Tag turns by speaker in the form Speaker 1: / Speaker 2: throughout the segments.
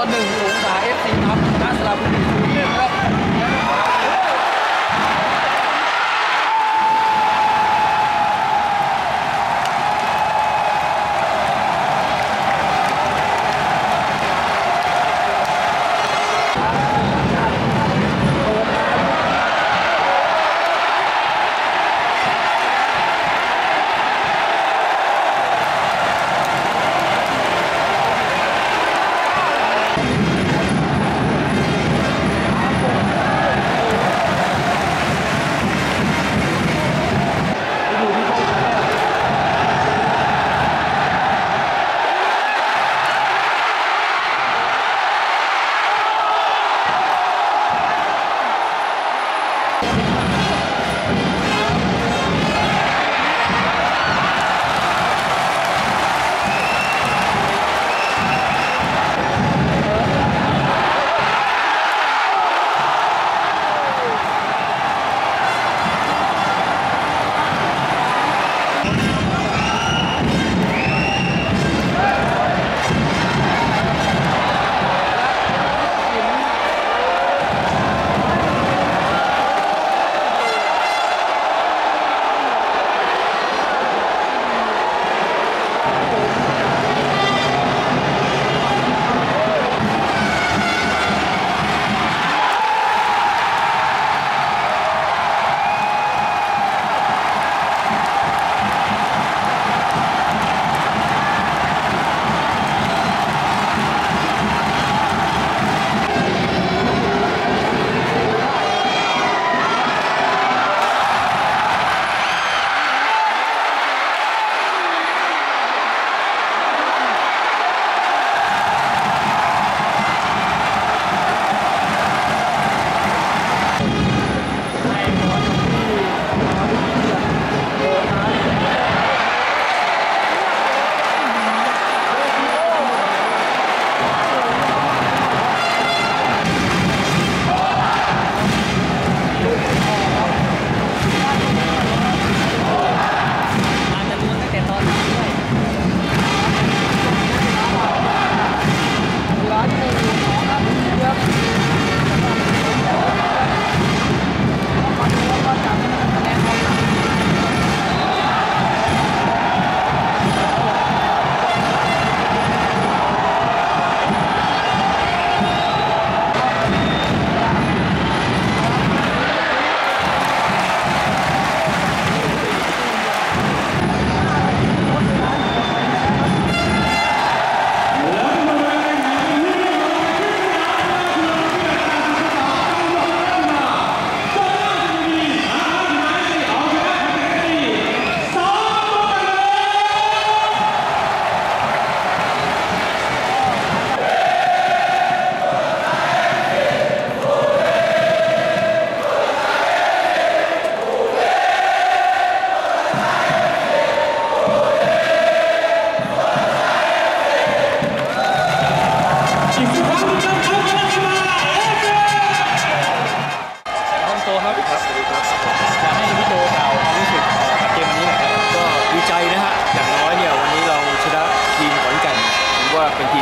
Speaker 1: ต่อหนึ่งสงสาเอฟซีครับนัสราบุรี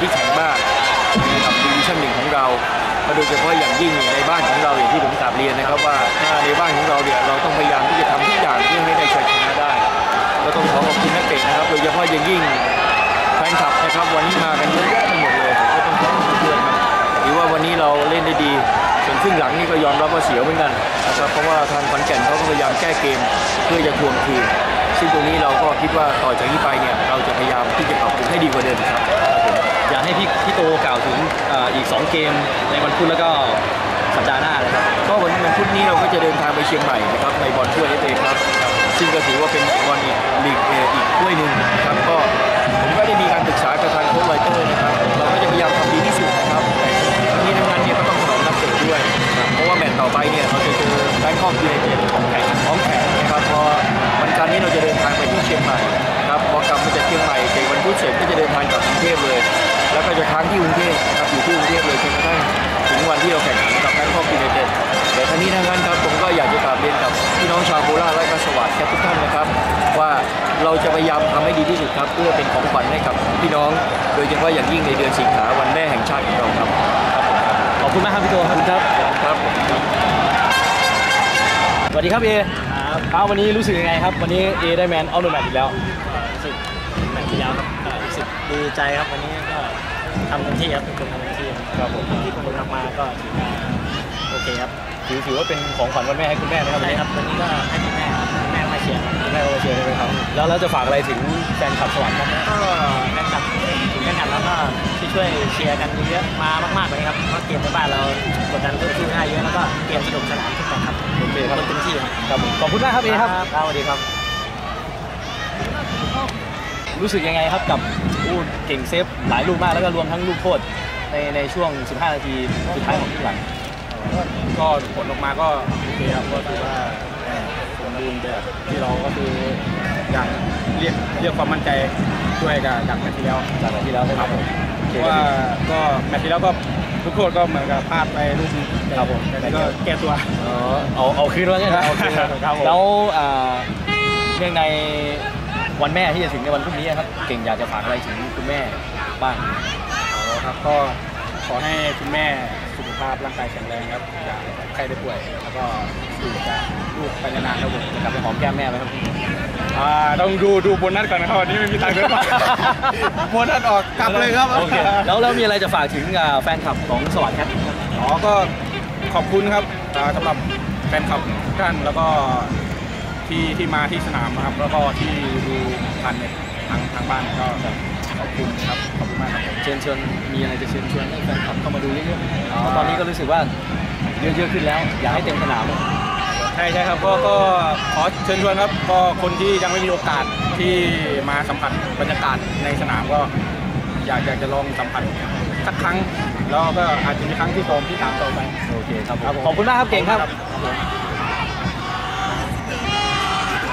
Speaker 2: ที่แข็งมากกับดิวิชั่นหนึ่งของเราโดยเฉพาะอย่างยิ่งในบ้านของเราอย่างที่ผมกราบเรียนนะครับว่าถ้าในบ้านของเราเนี่ยเราต้องพยายามที่จะทำทุกอย่างเพื่อให้ได้ชัยชนะได้ก็ต้องขอขอบคุณนักเตะนะครับ โดยเฉพาะอย่างยิ่งแฟนคลับนะครับวันนี้มากันเยอะแยะไปหมดเลยผมก็ต้องขอบคุณเพื่อนครับถือว่าวันนี้เราเล่นได้ดีส่วนครึ่งหลังนี่ก็ยอมรับว่าเสียวเหมือนกันนะครับเพราะว่าทางขอนแก่นเขาก็พยายามแก้เกมเพื่อจะทวงคืนซึ่งตรงนี้เราก็คิดว่าต่อจากนี้ไปเนี่ยเราจะพยายามที่จะปรับปรุงให้ดีกว่าเดิมครับ
Speaker 3: อยากให้พี่พี่โตกล่าวถึงอีก 2 เกมในวันพุธแล้วก็สัปดาห์หน้าเลยครับ
Speaker 2: ก็วันวันพุธนี้เราก็จะเดินทางไปเชียงใหม่นะครับในบอลถ้วยเอฟเอครับครับซึ่งก็ถือว่าเป็นบอลอีกลีกเออีกถ้วยหนึ่งนะครับก็ผมก็ได้มีการปรึกษากับทางโค้ชไวเตอร์นะครับเราก็จะพยายามทำดีที่สุดนะครับแต่ทั้งนี้ทั้งนั้นเนี่ยก็ต้องถนอมนักเตะด้วยนะเพราะว่าแมตช์ต่อไปเนี่ยเราจะเจอแบงคอกยูไนเต็ดของแข่งของแข่งนะครับพอวันจันทร์นี้เราจะเดินทางไปที่เชียงใหม่ครับพอกลับมาจากเชียงใหม่เตะวันพุธเสร็จก็จะเดินทางกลับกรุงเทพเลย แล้วก็จะค้างที่กรุงเทพนะครับอยู่ที่กรุงเทพเลยจนกระทั่งถึงวันที่เราแข่งขันกับแบงคอกยูไนเต็ดแต่ทั้งนี้ทั้งนั้นครับผมก็อยากจะกราบเรียนกับพี่น้องชาวโคราชและก็สวัสดิ์แคทุกท่านนะครับ ว่าเราจะพยายามทำให้ดีที่สุดครับ เพื่อเป็นของขวัญให้กับพี่น้อง โดยเฉพาะอย่างยิ่งในเดือนสิงหาวันแม่แห่งชาติของเราครับ
Speaker 3: ขอบคุณมากครับพี่โตครับครับ
Speaker 2: ครับ
Speaker 3: สวัสดีครับเอครับวันนี้รู้สึกยังไงครับ วันนี้เอได้แมนเอาโนแมนอีกแล้ว
Speaker 4: รู้สึกแมตช์ที่แล้วครับก็รู้สึก ดีใจครับวันนี้ก็ทำเต็มที่ครับทุกคนทำเต็มที่ครับผมที่ทุกคนทำมาก็ถือว่าโอเคครับ
Speaker 3: ถือถือว่าเป็นของขวัญวันแม่ให้คุณแม่ไหมครับวัน
Speaker 4: ใช่
Speaker 3: นี้
Speaker 4: ครับวันนี้ก็ให้คุณแม่ครับคุณแม่มาเชียร์ครับ
Speaker 3: คุณแม่ก็มาเชียร์ด้วยครับ แล้วแล้วจะฝากอะไรถึงแฟนคลับสวรรค์ครับ
Speaker 4: ก็แฟนคลับถึงแฟนคลับแล้วก็ที่ช่วยเชียร์กันเยอะๆมามากๆกว่านี้ครับเพราะเกมในบ้านเรากดดันทุกที่ได้เยอะแล้วก็เกมสนุกสนานทุกแมตช์ครับ
Speaker 3: โอเคครับ
Speaker 4: คนเต็มที่ครับ
Speaker 3: ครับผมขอบคุณมากครับเอครับ
Speaker 4: ครับ
Speaker 3: ครับสวัสดีครับ รู้สึกยังไงครับกับอู้ เก่งเซฟหลายลูกมากแล้วก็รวมทั้งลูกโทษในในช่วง 15 นาทีสุดท้ายของครึ่งหลัง
Speaker 5: ก็ผลออกมาก็โอเคครับก็ถือว่าสมบูรณ์แบบที่เราก็คืออยากเรียกเรียกความมั่นใจด้วยกับจากแมตช์ที่แล้ว
Speaker 3: จากวันที่แล้วใช่ไหมครับผมโอเค
Speaker 5: เพราะ
Speaker 3: ค
Speaker 5: ว่า
Speaker 3: รับ
Speaker 5: ก็แมตช์ที่แล้วก็ทุกโทษก็เหมือนกับพลาดไปลูกนึง
Speaker 3: ครับผม
Speaker 5: แต่นี่ก็แก้ตัว
Speaker 3: อ๋อเอาเอาคืนแล้วใช่ไหมเอาคืน
Speaker 5: ครับผม
Speaker 3: แล้วอ่าเนื่องใน วันแม่ที่จะถึงในวันพรุ่งนี้ครับ เก่งอยากจะฝากอะไรถึงคุณแม่บ้าง
Speaker 5: อ๋อครับก็ขอให้คุณแม่สุขภาพร่างกายแข็งแรงครับอย่าใครได้ป่วย แล้วก็อยู่กับลูกไปนานๆครับผม
Speaker 3: จะกลับไปหอมแก้มแม่ไหมครับ
Speaker 5: อ่าต้องดูดูโบนัสก่อนนะครับวันนี้ไม่มีตังค์ด้วยโบนัสออกกลับเลยครับ
Speaker 3: โอเคแล้วแล้วมีอะไรจะฝากถึงอ่าแฟนคลับของสวัสดิ์ครับ
Speaker 5: อ๋อก็ขอบคุณครับอ่าสำหรับแฟนคลับทุกท่านแล้วก็ ที่ที่มาที่สนามนะครับ แล้วก็ที่ดูผ่านเน็ตทางทางบ้านก็ขอบคุณครับขอบคุณมากครับ
Speaker 3: เชิญชวนมีอะไรจะเชิญชวนให้แฟนคลับเข้ามาดูเยอะๆเพราะตอนนี้ก็รู้สึกว่าเยอะๆขึ้นแล้ว อยากให้เต็มสนาม
Speaker 5: ใช่ใช่ครับก็ก็ขอเชิญชวนครับก็คนที่ยังไม่มีโอกาสที่มาสัมผัสบรรยากาศในสนามก็อยากอยากจะลองสัมผัสสักครั้ง แล้วก็อาจจะมีครั้งที่สองที่สามต่อไป
Speaker 3: โอเคครับผม
Speaker 5: ครับผม
Speaker 3: ขอบคุณมากครับเก่งครับ
Speaker 5: ครับผม
Speaker 3: ไป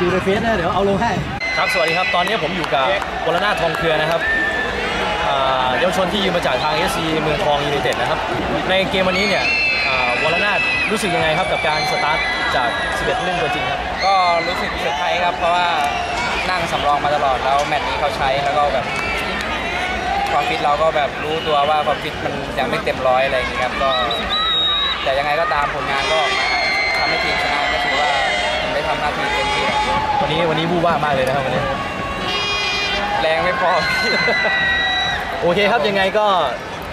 Speaker 3: ดูในเฟซนะเดี๋ยวเอาลงให้ครับสวัสดีครับ ตอนนี้ผมอยู่กับวรนาถทองเครือนะครับอ่าเยาวชนที่ยืมมาจากทาง SC เมืองทองยูไนเต็ดนะครับ ในเกมวันนี้เนี่ยอ่าวรนาถรู้สึกยังไงครับกับการสตาร์ทจาก 11ผู้เล่นตัวจริงครับ
Speaker 1: ก็รู้สึกเซอร์ไพรส์ครับ เพราะว่านั่งสำรองมาตลอดแล้วแมตช์นี้เขาใช้แล้วก็แบบความฟิตเราก็แบบรู้ตัวว่าความฟิตมันยังไม่เต็มร้อยอะไรอย่างนี้ครับก็แต่ยังไงก็ตามผลงานก็ออกมา ว
Speaker 3: วันนี้วันนี้บู้บ้ามากเลยนะครับวันนี้
Speaker 1: แรงไม่พอ
Speaker 3: โอเคครับยังไงก็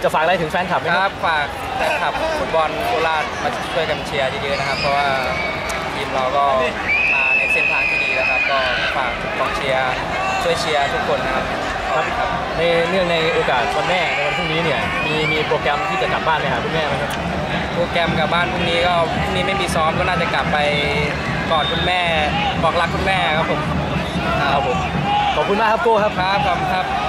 Speaker 3: จะฝากอะไรถึงแฟนคลับไหม
Speaker 1: ค
Speaker 3: ค
Speaker 1: รั
Speaker 3: รั
Speaker 1: บบฝากแฟนคลับฟุตบอลโคราชมาช่วยกันเชียร์เยอะๆนะครับ เพราะว่าทีมเราก็มาในเส้นทางที่ดีแล้วครับ ก็ฝากกองเชียร์ช่วยเชียร์ทุกคนนะครับขอบคุณครับ
Speaker 3: ในเนื่องในโอกาสวันแม่ในวันพรุ่งนี้เนี่ยมีมีโปรแกรมที่จะกลับบ้านไปหาคุณแม่ไหมครับ
Speaker 1: โปรแกรมกลับบ้านพรุ่งนี้ก็พรุ่งนี้ไม่มีซ้อมก็น่าจะกลับไป กอดคุณแม่บอกรักคุณแม่ครับผม
Speaker 3: ครับผมขอบคุณมากครับโก้ครับ
Speaker 1: ครับขอบคุณครับ